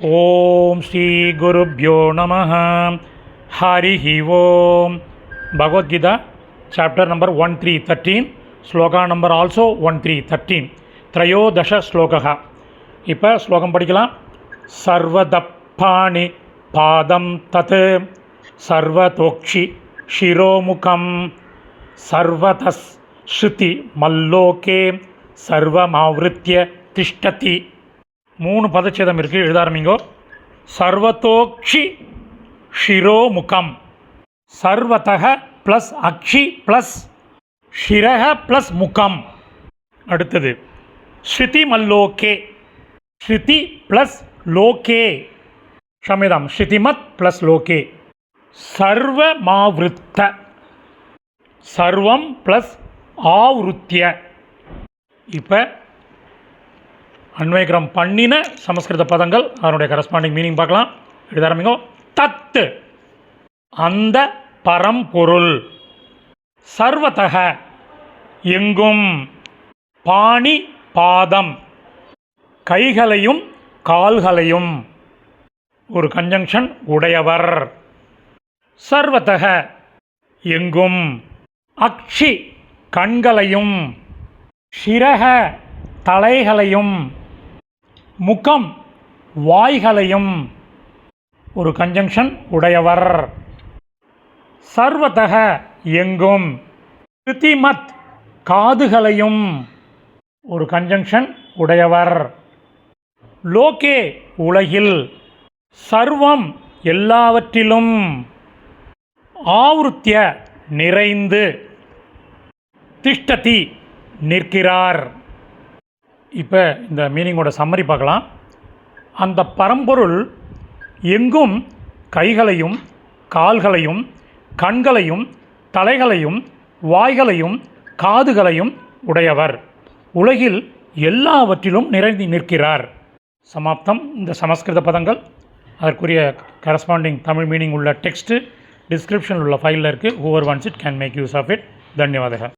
ఓం శ్రీ గురుభ్యో నమ హరి ఓం Bhagavad Gita chapter number one three thirteen shloka number also one three thirteen த்ரையோதச shloka இப்போ ஸ்லோகம் படிக்கலாம் சர்வதப்பாணி பாதம் தத் சர்வதோக்ஷி ஷிரோமுகம் சர்வதஸ் ஸ்ருதி மல்லோகே சர்வமாவிருத்திய திஷ்டதி மூணு பதச்சேதம் இருக்குது எழுத ஆரம்பிங்கோ சர்வத்தோக்ஷி ஷிரோமுகம். சர்வத்தக ப்ளஸ் அக்ஷி ப்ளஸ் ஷிரக ப்ளஸ் முகம். அடுத்தது ஸ்ருதி மல்லோகே ஸ்ருதி ப்ளஸ் லோகே. க்ஷமிதம் ஸ்ருதிமத் ப்ளஸ் லோகே. சர்வமாவிருத்த. சர்வம் ப்ளஸ் ஆவருத்திய. இப்போ அன்வயக்கிரம் பண்ணின சமஸ்கிருத பதங்கள் அதனுடைய கரஸ்பாண்டிங் மீனிங் பார்க்கலாம். எழுத ஆரம்பிங்கோ. தத்து. அந்த பரம்பொருள். சர்வத்தக எங்கும். பாணி பாதம். கைகளையும் கால்களையும். ஒரு கன்ஜங்ஷன் உடையவர். சர்வத்தக எங்கும். அக்ஷி கண்களையும். ஷிரக தலைகளையும். முகம் வாய்களையும். ஒரு கன்ஜங்ஷன் உடையவர். சர்வதக எங்கும். கிருத்திமத் காதுகளையும். ஒரு கன்ஜங்ஷன் உடையவர். லோகே உலகில். சர்வம் எல்லாவற்றிலும். ஆவருத்திய நிறைந்து. திஷ்டதி நிற்கிறார். இப்போ இந்த மீனிங்கோட சம்மரி பார்க்கலாம். அந்த பரம்பொருள் எங்கும் கைகளையும் கால்களையும் கண்களையும் தலைகளையும் வாய்களையும் காதுகளையும் உடையவர். உலகில் எல்லாவற்றிலும் நிறைந்து நிற்கிறார். சமாப்தம். இந்த சமஸ்கிருத பதங்கள் அதற்குரிய கரஸ்பாண்டிங் தமிழ் மீனிங் உள்ள டெக்ஸ்ட்டு டிஸ்கிரிப்ஷனில் உள்ள ஃபைலில் இருக்குது whoever once it can make use of it தன்யவாதக